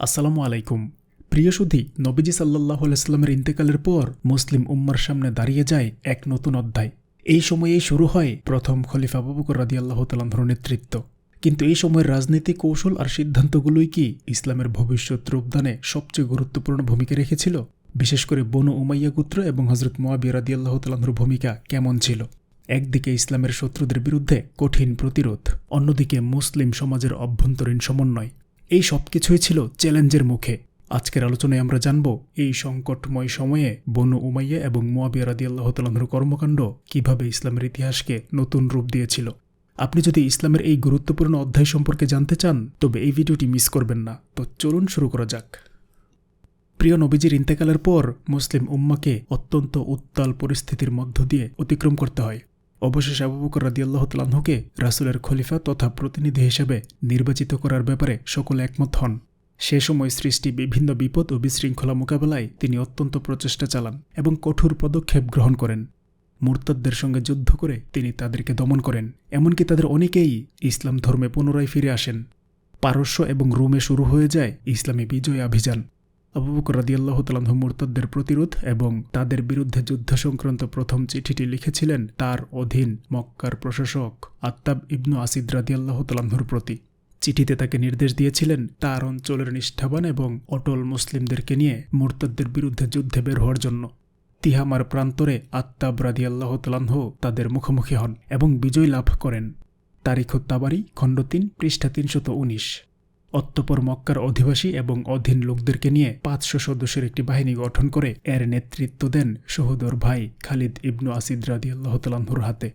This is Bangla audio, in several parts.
আসসালামু আলাইকুম। প্রিয় সুধী, নবীজি সাল্লাহ আলাইস্লামের ইন্তেকালের পর মুসলিম উম্মার সামনে দাঁড়িয়ে যায় এক নতুন অধ্যায়। এই সময়েই শুরু হয় প্রথম খলিফা বাবুকর রাদি আল্লাহ তালাহর নেতৃত্ব। কিন্তু এই সময়ের রাজনৈতিক কৌশল আর সিদ্ধান্তগুলোই কি ইসলামের ভবিষ্যৎ রূপদানে সবচেয়ে গুরুত্বপূর্ণ ভূমিকা রেখেছিল? বিশেষ করে বনু উমাইয়া গুত্র এবং হজরত মোয়াবিয়া রাদি আল্লাহ তালাহর ভূমিকা কেমন ছিল? একদিকে ইসলামের শত্রুদের বিরুদ্ধে কঠিন প্রতিরোধ, অন্যদিকে মুসলিম সমাজের অভ্যন্তরীণ সমন্বয়। এই সব কিছুই ছিল চ্যালেঞ্জের মুখে। আজকের আলোচনায় আমরা জানব এই সংকটময় সময়ে বনু উমাইয়া এবং মোয়াবিয়া রাদি আল্লাহ তালাহর কর্মকাণ্ড কীভাবে ইসলামের ইতিহাসকে নতুন রূপ দিয়েছিল। আপনি যদি ইসলামের এই গুরুত্বপূর্ণ অধ্যায় সম্পর্কে জানতে চান, তবে এই ভিডিওটি মিস করবেন না। তো চলুন শুরু করা যাক। প্রিয় নবীজির ইন্তেকালের পর মুসলিম উম্মাকে অত্যন্ত উত্তাল পরিস্থিতির মধ্য দিয়ে অতিক্রম করতে হয়। অবশেষে আবু বকর রাদিয়াল্লাহ তালাহুকে রাসুলের খলিফা তথা প্রতিনিধি হিসেবে নির্বাচিত করার ব্যাপারে সকলে একমত হন। সে সময় সৃষ্টি বিভিন্ন বিপদ ও বিশৃঙ্খলা মোকাবেলায় তিনি অত্যন্ত প্রচেষ্টা চালান এবং কঠোর পদক্ষেপ গ্রহণ করেন। মুরতাদদের সঙ্গে যুদ্ধ করে তিনি তাদেরকে দমন করেন, এমনকি তাদের অনেকেই ইসলাম ধর্মে পুনরায় ফিরে আসেন। পারস্য এবং রোমে শুরু হয়ে যায় ইসলামী বিজয় অভিযান। আবু বকর রাদিয়াল্লাহ তালাহ মুরতাদদের প্রতিরোধ এবং তাদের বিরুদ্ধে যুদ্ধ সংক্রান্ত প্রথম চিঠিটি লিখেছিলেন তার অধীন মক্কার প্রশাসক আত্তাব ইবনু আসিদ রাদিয়াল্লাহ তালাহুর প্রতি। চিঠিতে তাকে নির্দেশ দিয়েছিলেন তার অঞ্চলের নিষ্ঠাবান এবং অটল মুসলিমদেরকে নিয়ে মুরতাদদের বিরুদ্ধে যুদ্ধে বের হওয়ার জন্য। তিহামার প্রান্তরে আত্তাব রাদিয়াল্লাহ তালাহ তাদের মুখোমুখি হন এবং বিজয় লাভ করেন। তারিখ তাবারি খণ্ড তিন, পৃষ্ঠা তিনশত উনিশ। অত্তপর মক্কার অধিবাসী এবং অধীন লোকদেরকে নিয়ে পাঁচশো সদস্যের একটি বাহিনী গঠন করে এর নেতৃত্ব দেন সহোদর ভাই খালিদ ইবনু আসিদ রাদি আল্লাহতালাহুর হাতে।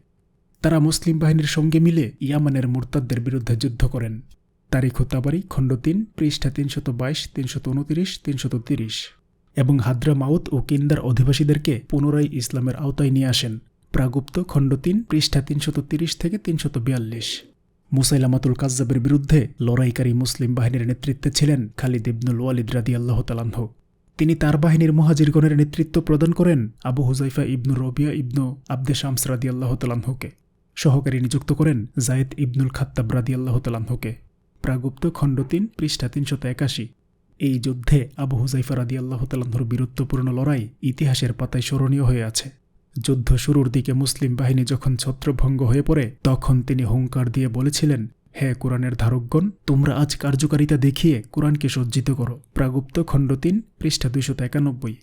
তারা মুসলিম বাহিনীর সঙ্গে মিলে ইয়ামানের মুরতাদদের বিরুদ্ধে যুদ্ধ করেন। তারিখ তাবারি খণ্ড তিন, পৃষ্ঠা তিনশত বাইশ, তিনশত উনতিরিশ, তিনশত তিরিশ। এবং হাদ্রা মাউত ও কিন্দার অধিবাসীদেরকে পুনরায় ইসলামের আওতায় নিয়ে আসেন। প্রাগুপ্ত খণ্ড তিন, পৃষ্ঠা তিনশত তিরিশ থেকে তিনশত বিয়াল্লিশ। মুসাইলামাতুল কাজ্জাবের বিরুদ্ধে লড়াইকারী মুসলিম বাহিনীর নেতৃত্বে ছিলেন খালিদ ইবনুল ওয়ালিদ রাদি আল্লাহ তালাহ তিনি তার বাহিনীর মহাজিরগণের নেতৃত্ব প্রদান করেন আবু হুজাইফা ইবনু রবিয়া ইবনু আব্দে শামস রাদি আল্লাহ তালাহকে সহকারী নিযুক্ত করেন জায়েদ ইবনুল খাত্তাব রাদি আল্লাহ তালাহকে প্রাগুপ্ত খণ্ড তিন পৃষ্ঠা তিনশত একাশি। এই যুদ্ধে আবু হুজাইফা রাদি আল্লাহ তালাহর বীরত্বপূর্ণ লড়াই ইতিহাসের পাতায় স্মরণীয় হয়ে আছে। যুদ্ধ শুরুর দিকে মুসলিম বাহিনী যখন ছত্রভঙ্গ হয়ে পড়ে, তখন তিনি হুঙ্কার দিয়ে বলেছিলেন, হে কোরআনের ধারকগণ, তোমরা আজ কার্যকারিতা দেখিয়ে কোরআনকে সজ্জিত করো। প্রাগুপ্ত খণ্ড তিন, পৃষ্ঠা দুইশত একানব্বই।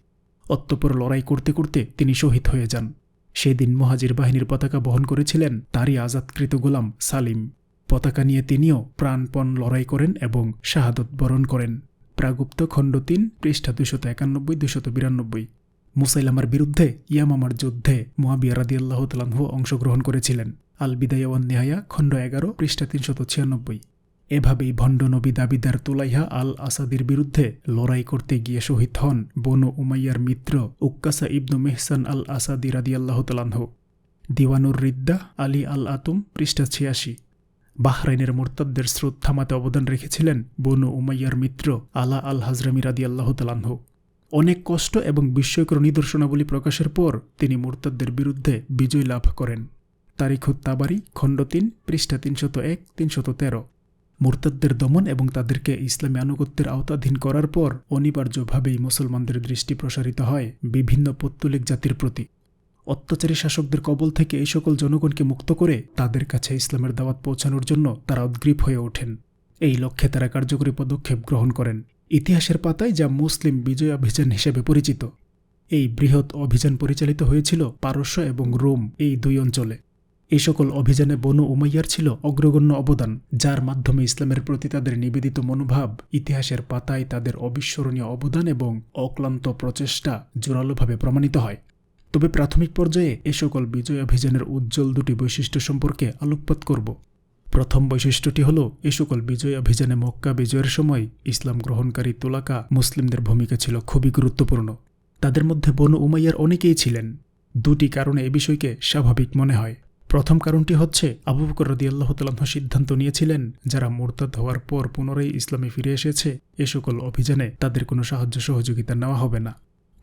অত্যপর লড়াই করতে করতে তিনি শহীদ হয়ে যান। সেদিন মহাজির বাহিনীর পতাকা বহন করেছিলেন তারই আজাদকৃত গোলাম সালিম। পতাকা নিয়ে তিনিও প্রাণপণ লড়াই করেন এবং শাহাদত বরণ করেন। প্রাগুপ্ত খণ্ড তিন, পৃষ্ঠা দুশত একানব্বই দুশত বিরানব্বই। মুসাইলামার বিরুদ্ধে ইয়ামামার যুদ্ধে মোয়াবিয়া রাদিয়াল্লাহ তালাহু অংশগ্রহণ করেছিলেন। আল বিদায়াওয়ান নেহায়া, খণ্ড এগারো, পৃষ্ঠা তিনশত ছিয়ানব্বই। এভাবেই ভণ্ড নবী দাবিদার তুলাইহা আল আসাদির বিরুদ্ধে লড়াই করতে গিয়ে শহীদ হন বনু উমাইয়ার মিত্র উক্কাসা ইবনু মেহসান আল আসাদি রাদিয়াল্লাহ তালাহ দিওয়ানুর রিদ্দা, আলী আল আতুম, পৃষ্ঠা ছিয়াশি। বাহরাইনের মোরতাদদের স্রোত থামাতে অবদান রেখেছিলেন বনু উমাইয়ার মিত্র আলা আল হাজরামি রাদিয়াল্লাহ তালাহ অনেক কষ্ট এবং বিস্ময়কর নিদর্শনাবলী প্রকাশের পর তিনি মুরতাদদের বিরুদ্ধে বিজয় লাভ করেন। তারিখ তাবারি, খণ্ড তিন, পৃষ্ঠা তিনশত এক, তিনশত তেরো। মুরতাদদের দমন এবং তাদেরকে ইসলামী আনুগত্যের আওতাধীন করার পর অনিবার্যভাবেই মুসলমানদের দৃষ্টি প্রসারিত হয় বিভিন্ন পত্তলিক জাতির প্রতি। অত্যাচারী শাসকদের কবল থেকে এই সকল জনগণকে মুক্ত করে তাদের কাছে ইসলামের দাওয়াত পৌঁছানোর জন্য তারা উদ্গ্রীব হয়ে ওঠেন। এই লক্ষ্যে তারা কার্যকরী পদক্ষেপ গ্রহণ করেন। ইতিহাসের পাতায় যা মুসলিম বিজয় অভিযান হিসেবে পরিচিত। এই বৃহৎ অভিযান পরিচালিত হয়েছিল পারস্য এবং রোম এই দুই অঞ্চলে। এই সকল অভিযানে বনু উমাইয়ার ছিল অগ্রগণ্য অবদান, যার মাধ্যমে ইসলামের প্রতি তাদের নিবেদিত মনোভাব, ইতিহাসের পাতায় তাদের অবিস্মরণীয় অবদান এবং অক্লান্ত প্রচেষ্টা জোরালোভাবে প্রমাণিত হয়। তবে প্রাথমিক পর্যায়ে এ সকল বিজয় অভিযানের উজ্জ্বল দুটি বৈশিষ্ট্য সম্পর্কে আলোকপাত করব। প্রথম বৈশিষ্ট্যটি হল এ সকল বিজয় অভিযানে মক্কা বিজয়ের সময় ইসলাম গ্রহণকারী তোলাকা মুসলিমদের ভূমিকা ছিল খুবই গুরুত্বপূর্ণ। তাদের মধ্যে বনু উমাইয়ার অনেকেই ছিলেন। দুটি কারণে এ বিষয়কে স্বাভাবিক মনে হয়। প্রথম কারণটি হচ্ছে, আবু বকর রদি আল্লাহ সিদ্ধান্ত নিয়েছিলেন, যারা মোরতাদ হওয়ার পর পুনরায় ইসলামে ফিরে এসেছে এ সকল অভিযানে তাদের কোনো সাহায্য সহযোগিতা নেওয়া হবে না।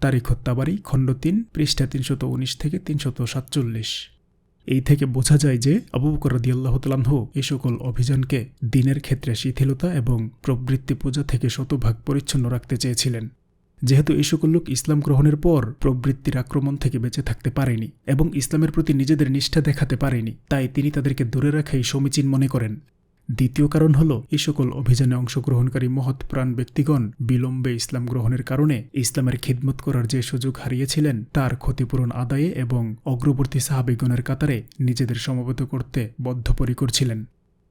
তারিখ হত্যাবাড়ি খণ্ড তিন, পৃষ্ঠা তিনশত উনিশ থেকে তিনশত সাতচল্লিশ। এই থেকে বোঝা যায় যে আবু বকর রাদিয়াল্লাহু তালাহ এই সকল অভিযানকে দিনের ক্ষেত্রে শিথিলতা এবং প্রবৃত্তি পূজা থেকে শতভাগ পরিচ্ছন্ন রাখতে চেয়েছিলেন। যেহেতু এই সকল লোক ইসলাম গ্রহণের পর প্রবৃত্তির আক্রমণ থেকে বেঁচে থাকতে পারেনি এবং ইসলামের প্রতি নিজেদের নিষ্ঠা দেখাতে পারেনি, তাই তিনি তাদেরকে দূরে রাখাই সমীচীন মনে করেন। দ্বিতীয় কারণ হল এই সকল অভিযানে অংশগ্রহণকারী মহৎ প্রাণ ব্যক্তিগণ বিলম্বে ইসলাম গ্রহণের কারণে ইসলামের খিদমত করার যে সুযোগ হারিয়েছিলেন, তার ক্ষতিপূরণ আদায়ে এবং অগ্রবর্তী সাহাবিগণের কাতারে নিজেদের সমবেত করতে বদ্ধপরিকর ছিলেন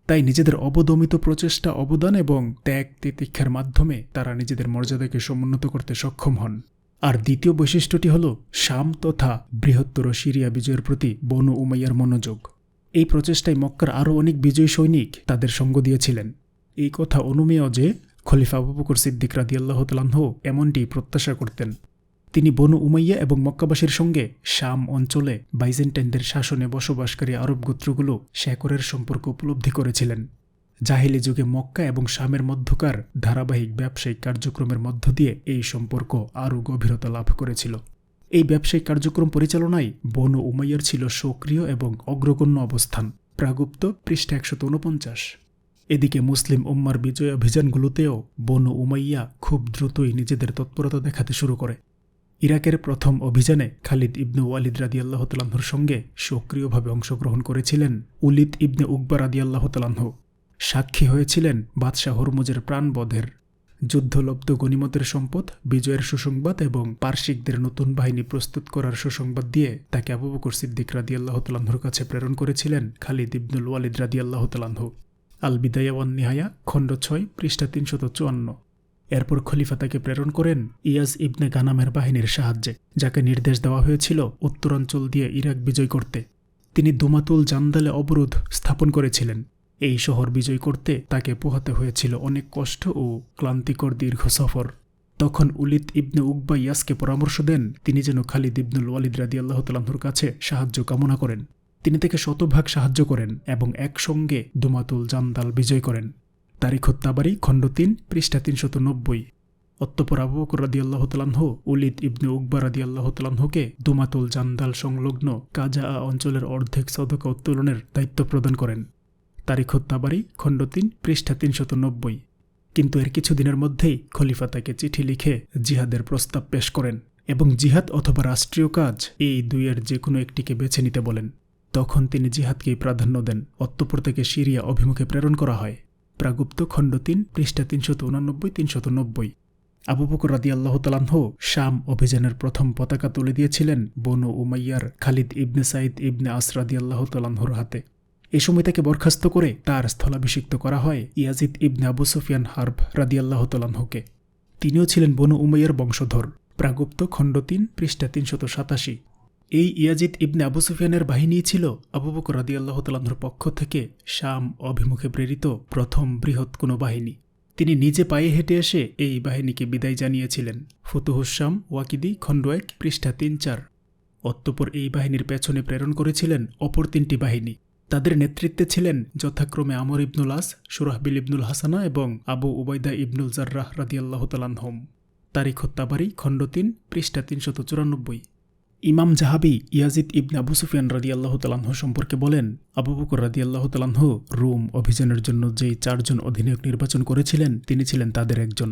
তাই নিজেদের অবদমিত প্রচেষ্টা, অবদান এবং ত্যাগ তিতিক্ষার মাধ্যমে তারা নিজেদের মর্যাদাকে সমুন্নত করতে সক্ষম হন। আর দ্বিতীয় বৈশিষ্ট্যটি হল, শাম তথা বৃহত্তর সিরিয়া বিজয়ের প্রতি বনু উমাইয়ার মনোযোগ। এই প্রচেষ্টায় মক্কার আরও অনেক বিজয়ী সৈনিক তাদের সঙ্গ দিয়েছিলেন। এই কথা অনুমেয় যে খলিফা আবু বকর সিদ্দিক রাদিয়াল্লাহ তালাহ এমনটি প্রত্যাশা করতেন। তিনি বনু উমাইয়া এবং মক্কাবাসীর সঙ্গে শাম অঞ্চলে বাইজেন্টাইনদের শাসনে বসবাসকারী আরব গোত্রগুলো শেকরের সম্পর্ক উপলব্ধি করেছিলেন। জাহিলি যুগে মক্কা এবং শামের মধ্যকার ধারাবাহিক ব্যবসায়িক কার্যক্রমের মধ্য দিয়ে এই সম্পর্ক আরও গভীরতা লাভ করেছিল। এই ব্যবসায়িক কার্যক্রম পরিচালনায় বনু উমাইয়ার ছিল সক্রিয় এবং অগ্রগণ্য অবস্থান। প্রাগুপ্ত পৃষ্ঠা একশত উনপঞ্চাশ এদিকে মুসলিম উম্মার বিজয় অভিযানগুলোতেও বনু উমাইয়া খুব দ্রুতই নিজেদের তৎপরতা দেখাতে শুরু করে। ইরাকের প্রথম অভিযানে খালিদ ইবনে ওয়ালিদ রাদিয়াল্লাহ তালাহর সঙ্গে সক্রিয়ভাবে অংশগ্রহণ করেছিলেন উলিদ ইবনে উকবা রাদিয়াল্লাহ তালাহ সাক্ষী হয়েছিলেন বাদশাহ হরমুজের প্রাণবধের যুদ্ধলব্ধ গণিমতের সম্পদ, বিজয়ের সুসংবাদ এবং পার্শ্বিকদের নতুন বাহিনী প্রস্তুত করার সুসংবাদ দিয়ে তাকে আবু বকর সিদ্দিক রাদিয়াল্লাহ তালাহর কাছে প্রেরণ করেছিলেন খালিদ ইবনুল ওয়ালিদ রাদিয়াল্লাহ তালাহ আল বিদায়াওয়ান নিহায়া, খণ্ড ছয়, পৃষ্ঠা তিনশত চুয়ান্ন। এরপর খলিফা তাকে প্রেরণ করেন ইয়াজ ইবনে গানামের বাহিনীর সাহায্যে, যাকে নির্দেশ দেওয়া হয়েছিল উত্তরাঞ্চল দিয়ে ইরাক বিজয় করতে। তিনি দুমাতুল জান্দালে অবরোধ স্থাপন করেছিলেন। এই শহর বিজয় করতে তাকে পোহাতে হয়েছিল অনেক কষ্ট ও ক্লান্তিকর দীর্ঘ সফর। তখন উলিত ইবনে উকবা ইয়াসকে পরামর্শ দেন, তিনি যেন খালিদ ইবনুল ওয়ালিদ রাদি আল্লাহ তালাহুর কাছে সাহায্য কামনা করেন। তিনি তাকে শতভাগ সাহায্য করেন এবং একসঙ্গে দুমাতুল জান্দাল বিজয় করেন। তারিখ তাবারি খণ্ড তিন, পৃষ্ঠা তিনশত নব্বই। অত্তপর আবু বকর রাদি আল্লাহ তালাহ উলিদ ইবনে উকবা রাদি আল্লাহ তালাহকে দুমাতুল জান্দাল সংলগ্ন কাজা অঞ্চলের অর্ধেক সদকা উত্তোলনের দায়িত্ব প্রদান করেন। তারিখ তাবারি খণ্ড তিন, পৃষ্ঠা তিনশত নব্বই। কিন্তু এর কিছুদিনের মধ্যেই খলিফা তাকে চিঠি লিখে জিহাদের প্রস্তাব পেশ করেন এবং জিহাদ অথবা রাষ্ট্রীয় কাজ এই দুইয়ের যে কোনো একটিকে বেছে নিতে বলেন। তখন তিনি জিহাদকেই প্রাধান্য দেন অত্তপর থেকে সিরিয়া অভিমুখে প্রেরণ করা হয়। প্রাগুপ্ত খণ্ড তিন, পৃষ্ঠা তিনশত উনানব্বই, তিনশত নব্বই। আবু বকর রাদি আল্লাহ তালাহ শাম অভিযানের প্রথম পতাকা তুলে দিয়েছিলেন বনু উমাইয়ার খালিদ ইবনে সাইদ ইবনে আসরাদি আল্লাহ তালাহর হাতে। এ সময় তাকে বরখাস্ত করে তার স্থলাভিষিক্ত করা হয় Yazid ibn Abu Sufyan Harb রাদিয়াল্লাহ তালাহকে তিনিও ছিলেন বনু উমাইয়ার বংশধর। প্রাগুপ্ত খণ্ড তিন, পৃষ্ঠা তিনশত সাতাশি। এই ইয়াজিদ ইবনে আবু সুফিয়ানের বাহিনী ছিল আবু বকর রাদিয়াল্লাহ তালাহর পক্ষ থেকে শাম অভিমুখে প্রেরিত প্রথম বৃহৎ কোনো বাহিনী। তিনি নিজে পায়ে হেঁটে এসে এই বাহিনীকে বিদায় জানিয়েছিলেন। ফুতুহুসাম ওয়াকিদি, খণ্ড এক, পৃষ্ঠা তিন চার। অত্যপর এই বাহিনীর পেছনে প্রেরণ করেছিলেন অপর তিনটি বাহিনী। তাদের নেতৃত্বে ছিলেন যথাক্রমে আমর ইবনুল আস, সুরাহবিল ইবনুল হাসানা এবং আবু উবাইদা ইবনুল জার্রাহ রাদিয়াল্লাহ তালানহম তারিখ তাবারি খণ্ড তিন, পৃষ্ঠা তিনশত চুরানব্বই। ইমাম Dhahabi Yazid ibn Abu Sufyan রাদি আল্লাহ তালাহ সম্পর্কে বলেন, আবু বকর রাদি আল্লাহ তালাহ রুম অভিযানের জন্য যেই চারজন অধিনায়ক নির্বাচন করেছিলেন, তিনি ছিলেন তাদের একজন।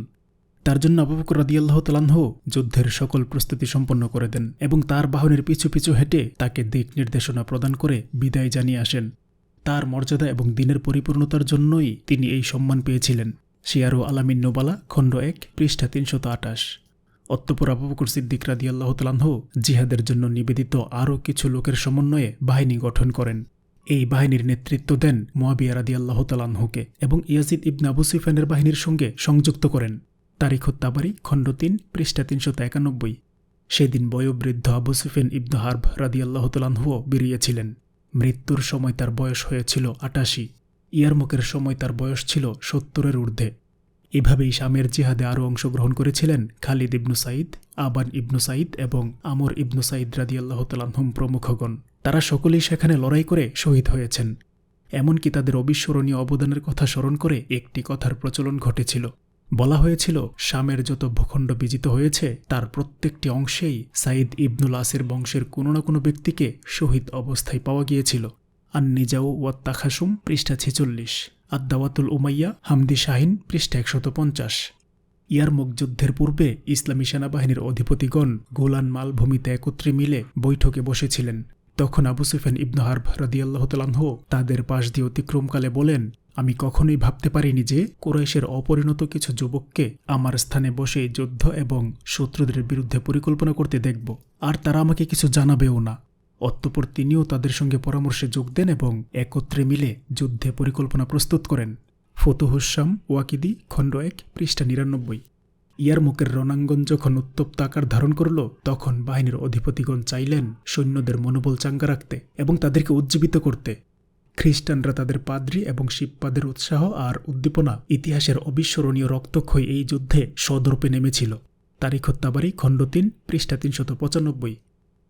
তার জন্য আবু বকর রাদি আল্লাহ তালাহ যুদ্ধের সকল প্রস্তুতি সম্পন্ন করে দেন এবং তার বাহনের পিছু পিছু হেঁটে তাকে দিক নির্দেশনা প্রদান করে বিদায় জানিয়ে আসেন। তার মর্যাদা এবং দিনের পরিপূর্ণতার জন্যই তিনি এই সম্মান পেয়েছিলেন। শিয়ারু আলামিন নোবালা, খণ্ড এক, পৃষ্ঠা তিনশত আটাশ অত্যপর আবু বকর সিদ্দিক রাদি আল্লাহ তালাহ জিহাদের জন্য নিবেদিত আরও কিছু লোকের সমন্বয়ে বাহিনী গঠন করেন। এই বাহিনীর নেতৃত্ব দেন মোয়াবিয়া রাদি আল্লাহ তালাহকে এবং ইয়াজিদ ইবনে আবু বাহিনীর সঙ্গে সংযুক্ত করেন। তারিখ তাবারি খণ্ড তিন, পৃষ্ঠা তিনশত একানব্বই। সেদিন বয়োবৃদ্ধ আবু সুফেন ইবনু হার্ব রাদি আল্লাহ তালাহুও বেরিয়েছিলেন। মৃত্যুর সময় তার বয়স হয়েছিল আটাশি। ইয়ারমুকের সময় তার বয়স ছিল সত্তরের ঊর্ধ্বে। এভাবেই শামের জিহাদে আরও অংশগ্রহণ করেছিলেন খালিদ ইবনু সাইদ আবান ইবনু সাইদ এবং আমর ইবনু সাইদ রাদিয়াল্লাহ তালাহম প্রমুখগণ। তারা সকলেই সেখানে লড়াই করে শহীদ হয়েছেন। এমনকি তাদের অবিস্মরণীয় অবদানের কথা স্মরণ করে একটি কথার প্রচলন ঘটেছিল। বলা হয়েছিল, শামের যত ভূখণ্ড বিজিত হয়েছে, তার প্রত্যেকটি অংশেই সাঈদ ইবনুল আসের বংশের কোনো না কোনো ব্যক্তিকে শহীদ অবস্থায় পাওয়া গিয়েছিল। আন্নিজাউ ওয়াত তাখাসুম পৃষ্ঠা ছেচল্লিশ। আদাওয়াতুল উমাইয়া, হামদি শাহিন, পৃষ্ঠা একশত পঞ্চাশ। ইয়ারমুক যুদ্ধের পূর্বে ইসলামী সেনাবাহিনীর অধিপতিগণ গোলান মালভূমিতে একত্রে মিলে বৈঠকে বসেছিলেন। তখন আবু সুফেন ইবনু হার্ব রদিয়াল্লাহ তাদের পাশ দিয়ে অতিক্রমকালে বলেন আমি কখনোই ভাবতে পারিনি যে কোরাইশের অপরিণত কিছু যুবককে আমার স্থানে বসে যুদ্ধ এবং শত্রুদের বিরুদ্ধে পরিকল্পনা করতে দেখব। আর তারা আমাকে কিছু জানাবেও না। অতঃপর তিনিও তাদের সঙ্গে পরামর্শে যোগ দেন এবং একত্রে মিলে যুদ্ধে পরিকল্পনা প্রস্তুত করেন। ফতুহুসাম ওয়াকিদি, খণ্ড এক, পৃষ্ঠা নিরানব্বই। ইয়ারমুকের রণাঙ্গন যখন উত্তপ্ত আকার ধারণ করল, তখন বাহিনীর অধিপতিগণ চাইলেন সৈন্যদের মনোবল চাঙ্গা রাখতে এবং তাদেরকে উজ্জীবিত করতে। খ্রিস্টানরা তাদের পাদ্রী এবং শিবপাদের উৎসাহ আর উদ্দীপনা ইতিহাসের অবিস্মরণীয় রক্তক্ষয়ী এই যুদ্ধে সদরূপে নেমেছিল। তারিখ হত্যাবাড়ি খণ্ড তিন, পৃষ্ঠা তিনশত পঁচানব্বই।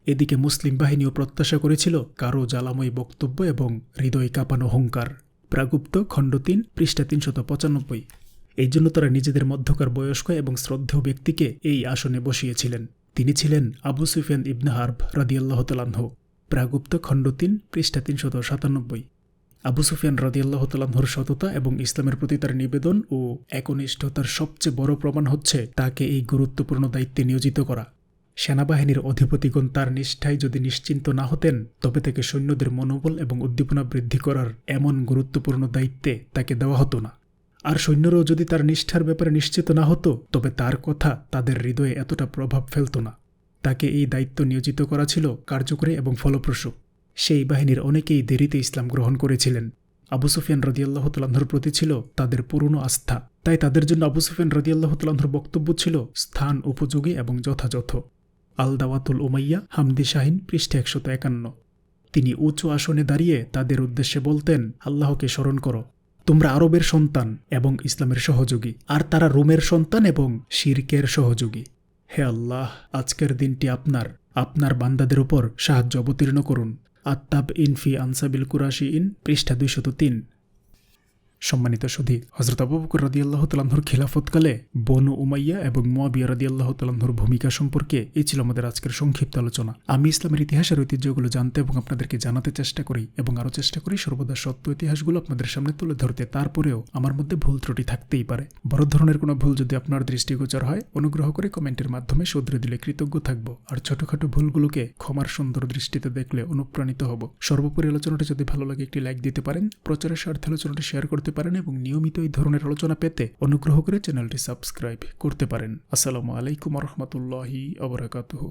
এদিকে মুসলিম বাহিনীও প্রত্যাশা করেছিল কারও জ্বালাময় বক্তব্য এবং হৃদয় কাঁপানো হুঙ্কার। প্রাগুপ্ত খণ্ড তিন, পৃষ্ঠা তিনশত পঁচানব্বই। এই জন্য তারা নিজেদের মধ্যকার বয়স্ক এবং শ্রদ্ধেয় ব্যক্তিকে এই আসনে বসিয়েছিলেন। তিনি ছিলেন আবু সুফিয়ান ইবনে হার্ব রাদিয়াল্লাহ তালাহ প্রাগুপ্ত খণ্ড তিন, পৃষ্ঠা তিনশত সাতানব্বই। আবু সুফিয়ান রাদিয়াল্লাহ তালাহর সততা এবং ইসলামের প্রতি তার নিবেদন ও একনিষ্ঠতার সবচেয়ে বড় প্রমাণ হচ্ছে তাকে এই গুরুত্বপূর্ণ দায়িত্বে নিয়োজিত করা। সেনাবাহিনীর অধিপতিগণ তার নিষ্ঠায় যদি নিশ্চিন্ত না হতেন, তবে তাকে সৈন্যদের মনোবল এবং উদ্দীপনা বৃদ্ধি করার এমন গুরুত্বপূর্ণ দায়িত্বে তাকে দেওয়া হতো না। আর সৈন্যরাও যদি তার নিষ্ঠার ব্যাপারে নিশ্চিত না হতো, তবে তার কথা তাদের হৃদয়ে এতটা প্রভাব ফেলত না। তাকে এই দায়িত্ব নিয়োজিত করা ছিল কার্যকরী এবং ফলপ্রসূ। সেই বাহিনীর অনেকেই দেরিতে ইসলাম গ্রহণ করেছিলেন। আবু সুফিয়ান রদিয়াল্লাহ তালাহর প্রতি ছিল তাদের পুরনো আস্থা। তাই তাদের জন্য আবু সুফিয়ান রদিয়াল্লাহ তালাহর বক্তব্য ছিল স্থান, উপযোগী এবং যথাযথ। আল দাওয়াতুল উমাইয়া, হামদি শাহিন, পৃষ্ঠে একশত একান্ন। তিনি উঁচু আসনে দাঁড়িয়ে তাদের উদ্দেশ্যে বলতেন, আল্লাহকে স্মরণ করো, তোমরা আরবের সন্তান এবং ইসলামের সহযোগী। আর তারা রোমের সন্তান এবং শিরকের সহযোগী। হে আল্লাহ, আজকের দিনটি আপনার আপনার বান্দাদের উপর সাহায্য অবতীর্ণ করুন। আত্তাব ইনফি আনসাবিল কুরাশি ইন পৃষ্ঠা দুইশত তিন। সম্মানিত সুধী হজরত আবু বকর রদিয়াল্লাহ তালাহুর খিলাফতকালে বনু উমাইয়া এবং মোয়াবিয়া রদিয়াল্লাহ তালাহুর ভূমিকা সম্পর্কে এই ছিল আমাদের আজকের সংক্ষিপ্ত আলোচনা। আমি ইসলামের ইতিহাসের ঐতিহ্যগুলো জানতে এবং আপনাদেরকে জানাতে চেষ্টা করি এবং আরও চেষ্টা করি সর্বদা সত্য ইতিহাসগুলো আপনাদের সামনে তুলে ধরতে। তারপরেও আমার মধ্যে ভুল ত্রুটি থাকতেই পারে। বড় ধরনের কোনো ভুল যদি আপনার দৃষ্টিগোচর হয়, অনুগ্রহ করে কমেন্টের মাধ্যমে শুধরে দিলে কৃতজ্ঞ থাকব। আর ছোটখাটো ভুলগুলোকে ক্ষমার সুন্দর দৃষ্টিতে দেখলে অনুপ্রাণিত হব। সর্বোপরি আলোচনাটা যদি ভালো লাগে একটি লাইক দিতে পারেন। প্রচারের স্বার্থে আলোচনাটি শেয়ার করতে পারেন এবং নিয়মিত এই ধরনের আলোচনা পেতে অনুগ্রহ করে চ্যানেলটি সাবস্ক্রাইব করতে পারেন। আসসালামু আলাইকুম রহমতুল্লাহি আবরাকাতুহ